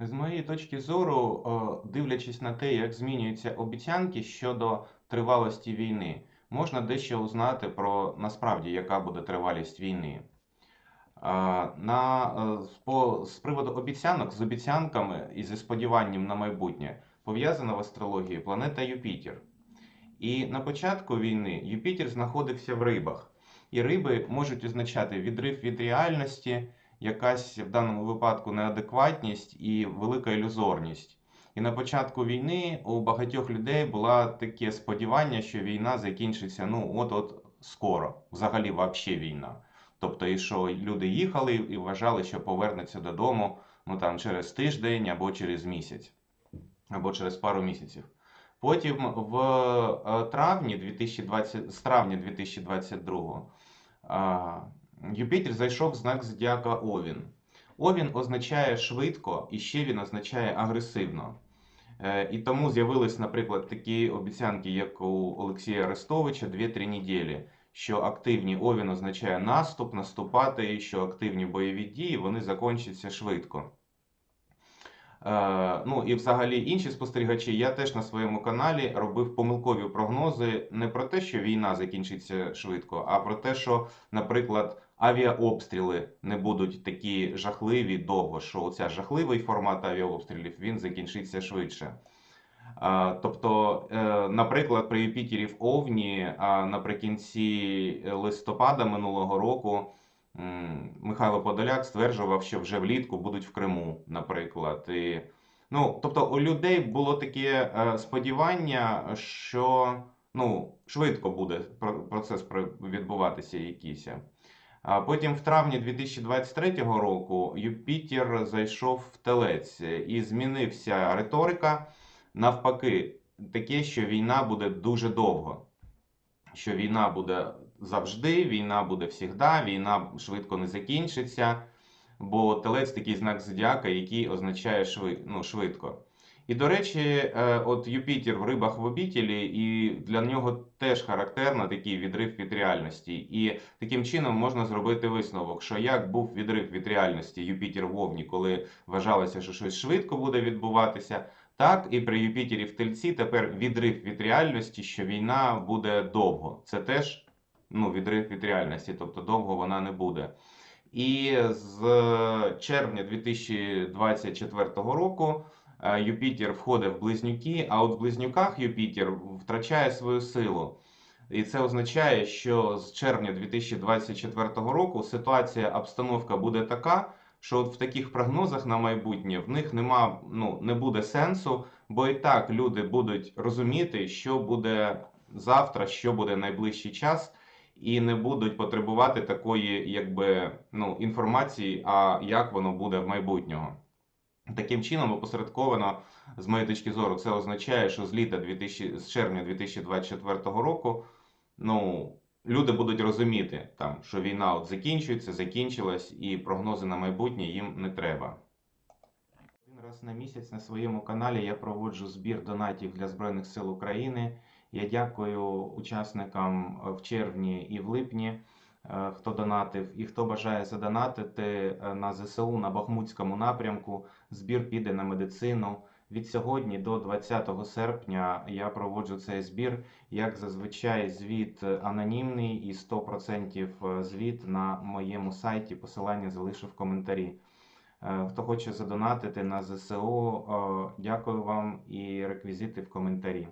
З моєї точки зору, дивлячись на те, як змінюються обіцянки щодо тривалості війни, можна дещо узнати про насправді, яка буде тривалість війни. На, е, по, з приводу обіцянок, з обіцянками і зі сподіванням на майбутнє пов'язана в астрології планета Юпітер. І на початку війни Юпітер знаходився в рибах. І риби можуть означати відрив від реальності, якась в даному випадку неадекватність і велика ілюзорність. І на початку війни у багатьох людей було таке сподівання, що війна закінчиться ну от-от скоро, взагалі вообще війна. Тобто, і що люди їхали і вважали, що повернуться додому ну там через тиждень або через місяць, або через пару місяців. Потім в е, травні 2020, з травня 2022 а, Юпітер зайшов в знак зодіака Овін. Овін означає швидко і ще він означає агресивно. Е, І тому з'явились, наприклад, такі обіцянки, як у Олексія Арестовича 2-3 неділі, що активні Овін означає наступ, наступати, і що активні бойові дії вони закінчаться швидко. Е, Ну і взагалі інші спостерігачі, я теж на своєму каналі робив помилкові прогнози не про те, що війна закінчиться швидко, а про те, що, наприклад, авіаобстріли не будуть такі жахливі довго, що оця жахливий формат авіаобстрілів він закінчиться швидше. Тобто, е, наприклад, при Юпітері в Овні наприкінці листопада минулого року Михайло Подоляк стверджував, що вже влітку будуть в Криму, наприклад. І, ну, тобто у людей було таке е, сподівання, що ну, швидко буде про- процес відбуватися якийсь. Потім в травні 2023 року Юпітер зайшов в телець і змінився риторика. Навпаки, таке, що війна буде дуже довго. Що війна буде завжди, війна буде всігда, війна швидко не закінчиться. Бо телець такий знак зодіака, який означає шви, ну, швидко. І, до речі, е, от Юпітер в рибах в обітілі, і для нього теж характерно такий відрив від реальності. І таким чином можна зробити висновок, що як був відрив від реальності Юпітер в Овні, коли вважалося, що щось швидко буде відбуватися, так і при Юпітері в Тельці тепер відрив від реальності, що війна буде довго. Це теж ну, відрив від реальності, тобто довго вона не буде. І з червня 2024 року е, Юпітер входить в близнюки, а от в близнюках Юпітер втрачає свою силу. І це означає, що з червня 2024 року ситуація, обстановка буде така, що от в таких прогнозах на майбутнє в них нема, ну, не буде сенсу, бо і так люди будуть розуміти, що буде завтра, що буде найближчий час, і не будуть потребувати такої, якби, ну, інформації, а як воно буде в майбутнього. Таким чином, опосередковано, з моєї точки зору, це означає, що з літа 2000, з червня 2024 року, ну, люди будуть розуміти, там, що війна от закінчується, закінчилась, і прогнози на майбутнє їм не треба. Один раз на місяць на своєму каналі я проводжу збір донатів для Збройних сил України. Я дякую учасникам е, в червні і в липні, хто донатив, і хто бажає задонатити е, на ЗСУ на Бахмутському напрямку. Збір піде на медицину. Від сьогодні до 20 серпня я проводжу цей збір. Як зазвичай, звіт анонімний і 100% звіт на моєму сайті. Посилання залишу в коментарі. Е, Хто хоче задонатити на ЗСУ, е, дякую вам і реквізити в коментарі.